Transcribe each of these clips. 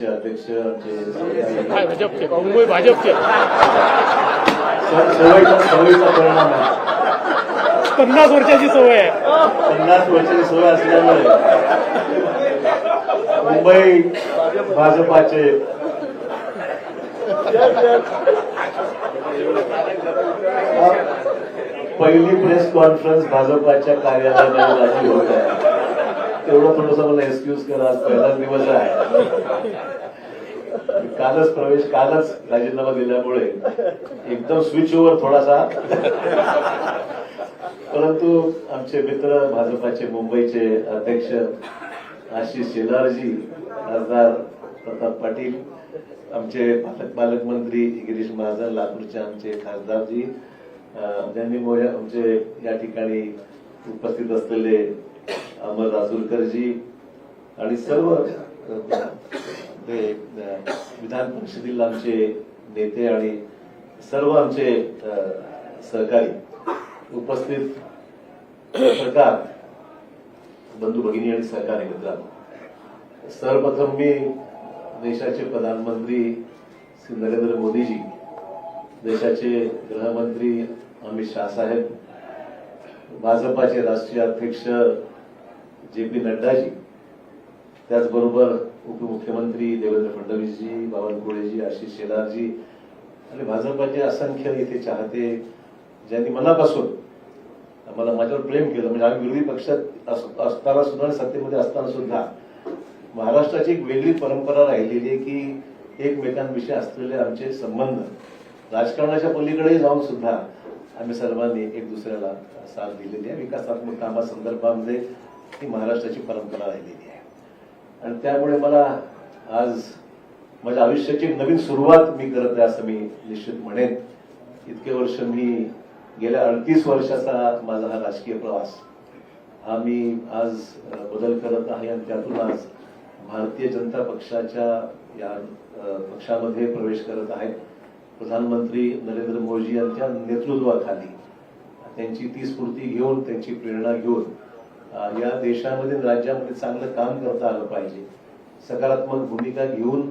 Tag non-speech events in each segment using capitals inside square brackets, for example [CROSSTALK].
अध्यक्ष काय भाजपचे मुंबई भाजपचे स- सवयीचा सवयीचा परिणाम आहे पन्नास वर्षाची सवय आहे. पन्नास वर्षाची सवय असल्यामुळे मुंबई भाजपाचे पहिली प्रेस कॉन्फरन्स भाजपाच्या कार्यालयामध्ये होत आहे. तेवढं थोडस मला एक्सक्यूज करा आज पहिलाच दिवस आहे. कालच प्रवेश कालच राजीनामा दिल्यामुळे एकदम स्विच ओव्हर थोडासा. परंतु आमचे मित्र भाजपाचे मुंबईचे अध्यक्ष आशिष शेलारजी खासदार प्रताप पाटील आमचे पालक पालकमंत्री गिरीश महाजन लातूरचे आमचे खासदारजी ज्यांनी आमचे या ठिकाणी उपस्थित असलेले अमर राजूरकरजी आणि सर्व विधान परिषदेतील आमचे नेते आणि सर्व आमचे सहकारी उपस्थित सरकार बंधू भगिनी आणि सहकारी मित्रांनो. सर्वप्रथम मी देशाचे प्रधानमंत्री श्री नरेंद्र मोदीजी देशाचे गृहमंत्री अमित शाह साहेब भाजपाचे राष्ट्रीय अध्यक्ष जे पी नड्डाजी त्याचबरोबर उपमुख्यमंत्री देवेंद्र फडणवीसजी बावनकुळेजी आशिष शेलारजी आणि भाजपाचे असंख्य इथे चाहते ज्यांनी मनापासून मला माझ्यावर प्रेम केलं. म्हणजे आम्ही विरोधी पक्षात अस- असताना सुद्धा आणि सत्तेमध्ये असताना सुद्धा महाराष्ट्राची एक वेगळी परंपरा राहिलेली आहे की एकमेकांविषयी असलेले आमचे संबंध. राजकारणाच्या पलीकडे जाऊन सुद्धा आम्ही सर्वांनी एक दुसऱ्याला साथ दिलेली आहे. विकासात्मक कामासंदर्भामध्ये ही महाराष्ट्राची परंपरा राहिलेली आहे. आणि त्यामुळे मला आज माझ्या आयुष्याची नवीन सुरुवात मी करत आहे असं मी निश्चित म्हणेन. इतके वर्ष मी गेल्या अडतीस वर्षाचा माझा हा राजकीय प्रवास हा मी आज बदल करत आहे आणि त्यातून आज भारतीय जनता पक्षाच्या या पक्षामध्ये प्रवेश करत आहे प्रधानमंत्री नरेंद्र मोदी यांच्या नेतृत्वाखाली त्यांची ती स्फूर्ती घेऊन त्यांची प्रेरणा घेऊन या देशामध्ये राज्यामध्ये चांगलं काम करता आलं पाहिजे. सकारात्मक भूमिका घेऊन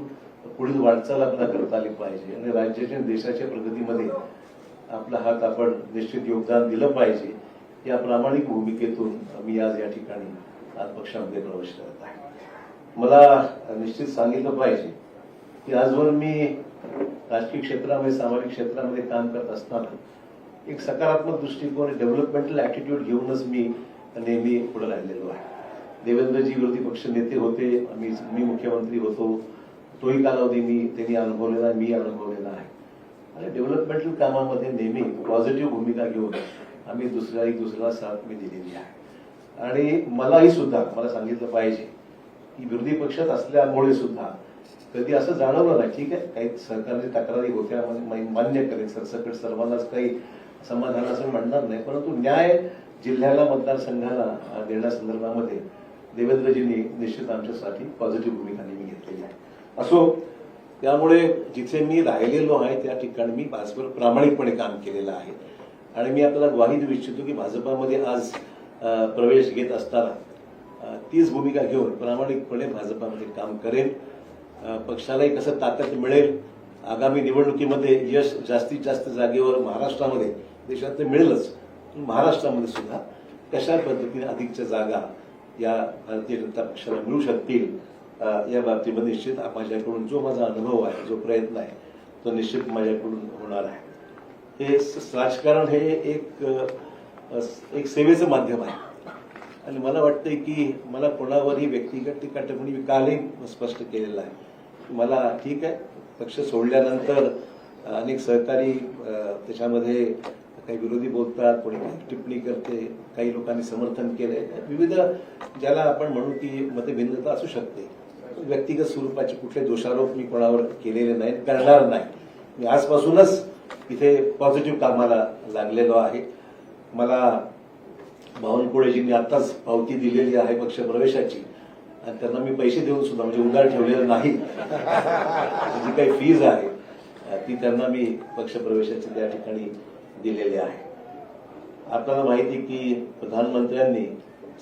पुढील वाटचाल आपल्या करता आली पाहिजे आणि राज्याच्या आणि देशाच्या प्रगतीमध्ये आपला हात आपण निश्चित योगदान दिलं पाहिजे. या प्रामाणिक भूमिकेतून मी आज या ठिकाणी आज पक्षामध्ये प्रवेश करत आहे. मला निश्चित सांगितलं पाहिजे की आजवर मी राजकीय क्षेत्रामध्ये सामाजिक क्षेत्रामध्ये काम करत असताना एक सकारात्मक दृष्टिकोन डेव्हलपमेंटल ॲटिट्यूड घेऊनच मी नेहमी पुढे राहिलेलो आहे. देवेंद्रजी विरोधी पक्ष नेते होते मी मी मुख्यमंत्री होतो. तोही कालावधी मी त्यांनी अनुभवलेला मी अनुभवलेला आहे. आणि डेव्हलपमेंटल कामामध्ये नेहमी पॉझिटिव्ह भूमिका घेऊन आम्ही दुसऱ्या एक दुसऱ्याला साथ मी दिलेली आहे. आणि मलाही सुद्धा मला सांगितलं पाहिजे की विरोधी पक्षात असल्यामुळे सुद्धा कधी असं जाणवलं नाही ठीक आहे काही सरकारने तक्रारी होत्या म्हणजे मान्य करेन सरसकट सर्वांनाच काही समाधान असं म्हणणार नाही परंतु न्याय जिल्ह्याला मतदारसंघाला देण्यासंदर्भामध्ये देवेंद्रजींनी निश्चित आमच्यासाठी पॉझिटिव्ह भूमिका नेहमी घेतलेली आहे. असो त्यामुळे जिथे मी राहिलेलो आहे त्या ठिकाणी मी भाजपवर प्रामाणिकपणे काम केलेलं आहे. आणि मी आपल्याला ग्वाही देऊ इच्छितो की भाजपामध्ये आज प्रवेश घेत असताना तीच भूमिका घेऊन प्रामाणिकपणे भाजपामध्ये काम करेन. पक्षालाही कसं ताकद मिळेल आगामी निवडणुकीमध्ये यश जास्तीत जास्त जागेवर महाराष्ट्रामध्ये देशात तर मिळेलच. पण महाराष्ट्रामध्ये सुद्धा कशा पद्धतीने अधिकच्या जागा या भारतीय जनता पक्षाला मिळू शकतील या बाबतीमध्ये निश्चित माझ्याकडून जो माझा अनुभव आहे जो प्रयत्न आहे तो निश्चित माझ्याकडून होणार आहे. हे स- राजकारण हे एक एक सेवेचं माध्यम आहे. आणि मला वाटतंय की मला कोणावरही व्यक्तिगत टीका टिप्पणी मी कालही स्पष्ट केलेलं आहे. मला ठीक आहे पक्ष सोडल्यानंतर अनेक सहकारी त्याच्यामध्ये काही विरोधी बोलतात कोणी काही टिप्पणी करते काही लोकांनी समर्थन केलंय. विविध ज्याला आपण म्हणू की मतभिन्नता असू शकते. व्यक्तिगत स्वरूपाचे कुठले दोषारोप मी कोणावर केलेले नाहीत करणार नाही. मी आजपासूनच इथे पॉझिटिव्ह कामाला लागलेलो आहे. मला बावनकुळेजींनी आताच पावती दिलेली आहे पक्ष प्रवेशाची. आणि त्यांना मी पैसे देऊन सुद्धा म्हणजे उधार ठेवलेलं नाही. जी काही फीज आहे ती त्यांना मी पक्ष प्रवेशाची त्या ठिकाणी दिलेली आहे. आपल्याला माहिती की प्रधानमंत्र्यांनी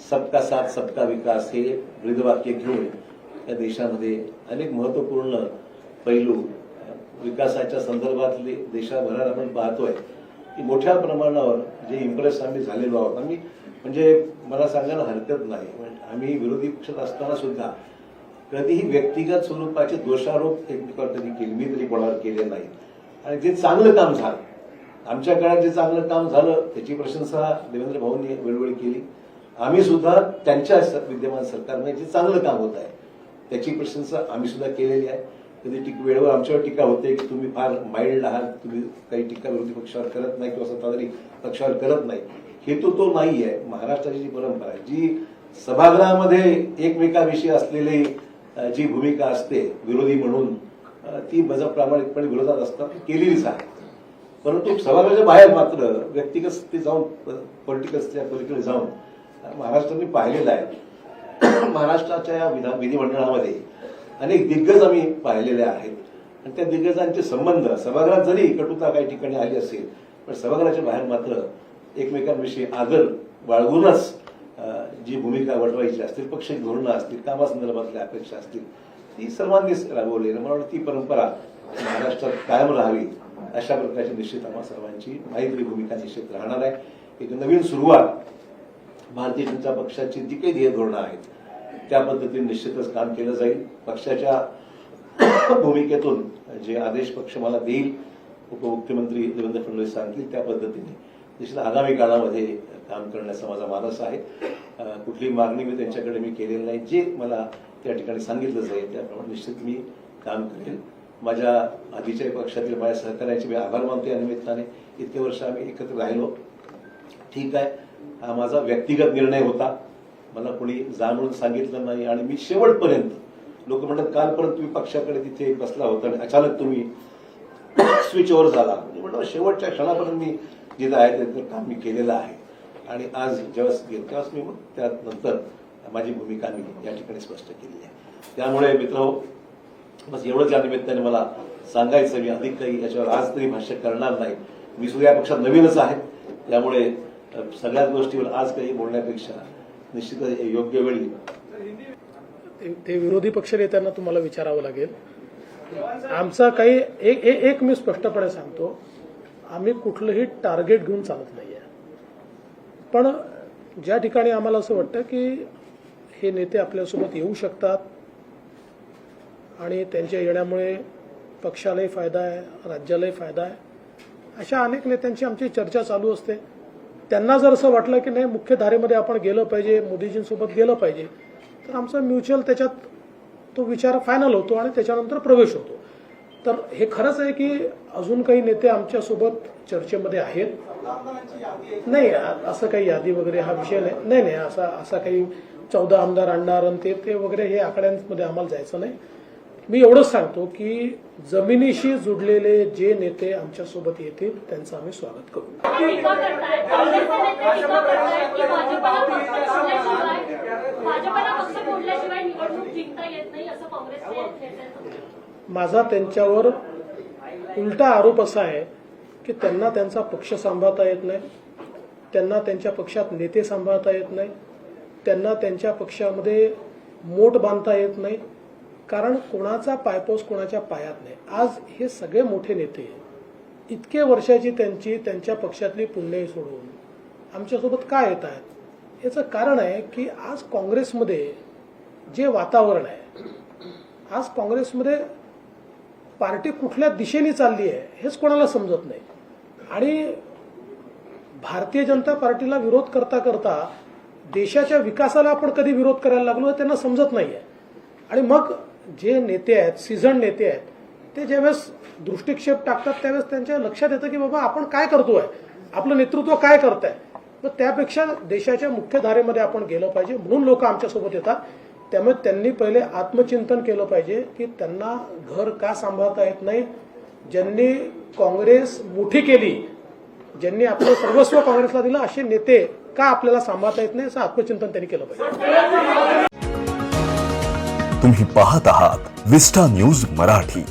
सबका साथ सबका विकास हे ब्रीदवाक्य घेऊन या देशामध्ये अनेक महत्त्वपूर्ण पैलू विकासाच्या संदर्भातले देशाभरात आपण पाहतोय की मोठ्या प्रमाणावर जे इम्प्रेस आम्ही झालेलो आहोत आम्ही म्हणजे मला सांगायला हरकत नाही. आम्ही विरोधी पक्षात असताना सुद्धा कधीही व्यक्तिगत स्वरूपाचे दोषारोप एकमेकावर कधी केले. मी तरी कोणावर केले नाही. आणि जे चांगलं काम झालं आमच्या काळात जे चांगलं काम झालं त्याची प्रशंसा देवेंद्र भाऊंनी वेळोवेळी केली. आम्ही सुद्धा त्यांच्या विद्यमान सरकारने जे चांगलं काम होत आहे त्याची प्रशंसा आम्ही सुद्धा केलेली आहे. कधी टीक वेळेवर आमच्यावर टीका होते की तुम्ही फार माइल्ड आहात तुम्ही काही टीका विरोधी पक्षावर करत नाही किंवा सत्ताधारी पक्षावर करत नाही. हेतू तो नाही आहे महाराष्ट्राची जी परंपरा आहे जी सभागृहामध्ये एकमेकाविषयी असलेली जी भूमिका असते विरोधी म्हणून ती बजा प्रामाणिकपणे विरोधात असतात ती केलेलीच आहे. परंतु सभागृहाच्या बाहेर मात्र व्यक्तिगत ते जाऊन पॉलिटिकल पलीकडे जाऊन महाराष्ट्राने पाहिलेलं आहे. [CLEARS THROAT] महाराष्ट्राच्या या विधान विधिमंडळामध्ये अनेक दिग्गज आम्ही पाहिलेले आहेत. आणि त्या दिग्गजांचे संबंध सभागृहात जरी कटुता काही ठिकाणी आली असेल पण सभागृहाच्या बाहेर मात्र एकमेकांविषयी आदर बाळगूनच जी भूमिका वटवायची असतील पक्ष धोरणं असतील कामासंदर्भातल्या अपेक्षा असतील ती सर्वांनीच राबवली. मला वाटतं ती परंपरा महाराष्ट्रात कायम राहावी अशा प्रकारची निश्चित आम्हा सर्वांची माहिती भूमिका निश्चित राहणार आहे. एक नवीन सुरुवात भारतीय जनता पक्षाची जी काही ध्येय धोरणं आहेत त्या पद्धतीने निश्चितच काम केलं जाईल. पक्षाच्या [COUGHS] भूमिकेतून जे आदेश पक्ष मला देईल उपमुख्यमंत्री देवेंद्र फडणवीस सांगतील त्या पद्धतीने निश्चित आगामी काळामध्ये काम करण्याचा माझा मानस आहे. कुठली मागणी मी त्यांच्याकडे मी केलेली नाही. जे मला त्या ठिकाणी सांगितलं जाईल त्याप्रमाणे निश्चित मी काम करेल. माझ्या आधीच्या पक्षातील माझ्या सहकार्याचे मी आभार मानतो या निमित्ताने. इतके वर्ष आम्ही एकत्र राहिलो. ठीक आहे. हा माझा व्यक्तिगत निर्णय होता. मला कोणी जाणून सांगितलं नाही आणि मी शेवटपर्यंत लोक म्हणतात कालपर्यंत तुम्ही पक्षाकडे तिथे बसला होता आणि अचानक तुम्ही स्विच ओव्हर झाला. म्हणजे म्हटलं शेवटच्या क्षणापर्यंत मी जिथं आहे तिथं काम मी केलेलं आहे. आणि आज ज्यावेळेस गेलो तेव्हाच मी त्यानंतर माझी भूमिका मी या ठिकाणी स्पष्ट केली आहे. त्यामुळे मित्र बस एवढंच या निमित्ताने मला सांगायचं मी अधिक काही याच्यावर आज तरी भाष्य करणार नाही. मी सुद्धा या पक्षात नवीनच आहे. त्यामुळे सगळ्याच गोष्टीवर आज काही बोलण्यापेक्षा निश्चितच योग्य वेळी ते- ते विरोधी पक्ष नेत्यांना तुम्हाला विचारावं लागेल. आमचा काही एक एक मी स्पष्टपणे सांगतो. आम्ही कुठलंही टार्गेट घेऊन चालत नाहीये. पण ज्या ठिकाणी आम्हाला असं वाटतं की हे नेते आपल्यासोबत येऊ शकतात आणि त्यांच्या येण्यामुळे पक्षालाही फायदा आहे राज्यालाही फायदा आहे अशा अनेक नेत्यांची आमची चर्चा चालू असते. त्यांना जर असं वाटलं की नाही मुख्य धारेमध्ये आपण गेलं पाहिजे मोदीजींसोबत गेलं पाहिजे तर आमचा म्युच्युअल त्याच्यात तो विचार फायनल होतो आणि त्याच्यानंतर प्रवेश होतो. तर हे खरंच आहे की अजून काही नेते आमच्यासोबत चर्चेमध्ये आहेत. नाही असं काही यादी वगैरे हा विषय नाही. नाही नाही असा असा काही चौदा आमदार आणणार आणि ते ते वगैरे हे आकड्यांमध्ये आम्हाला जायचं नाही. मी एवढंच सांगतो की जमिनीशी जुडलेले जे नेते आमच्यासोबत येतील त्यांचं आम्ही स्वागत करू. माझा त्यांच्यावर उलटा आरोप असा आहे की त्यांना त्यांचा पक्ष सांभाळता येत नाही त्यांना त्यांच्या पक्षात नेते सांभाळता येत नाही त्यांना त्यांच्या पक्षामध्ये मोठ बांधता येत नाही कारण कोणाचा पायपोस कोणाच्या पायात नाही. आज हे सगळे मोठे नेते इतके वर्षाची त्यांची त्यांच्या पक्षातली पुण्यही सोडून आमच्यासोबत का येत आहेत? याचं कारण आहे की आज काँग्रेसमध्ये जे वातावरण आहे आज काँग्रेसमध्ये पार्टी कुठल्या दिशेने चालली आहे हेच कोणाला समजत नाही. आणि भारतीय जनता पार्टीला विरोध करता करता देशाच्या विकासाला आपण कधी विरोध करायला लागलो त्यांना समजत नाही आहे आणि मग जे नेते आहेत सीझन नेते आहेत ते ज्यावेळेस दृष्टिक्षेप टाकतात त्यावेळेस त्यांच्या लक्षात येतं की बाबा आपण काय करतोय? आपलं नेतृत्व काय करत आहे तर त्यापेक्षा देशाच्या मुख्य धारेमध्ये आपण गेलं पाहिजे म्हणून लोक आमच्यासोबत येतात. त्यामुळे त्यांनी पहिले आत्मचिंतन केलं पाहिजे की त्यांना घर का सांभाळता येत नाही? ज्यांनी काँग्रेस मोठी केली ज्यांनी आपलं सर्वस्व काँग्रेसला दिलं असे नेते का आपल्याला सांभाळता येत नाही? असं आत्मचिंतन त्यांनी केलं पाहिजे. तुम्ही पाहत आहात विस्टा न्यूज मराठी.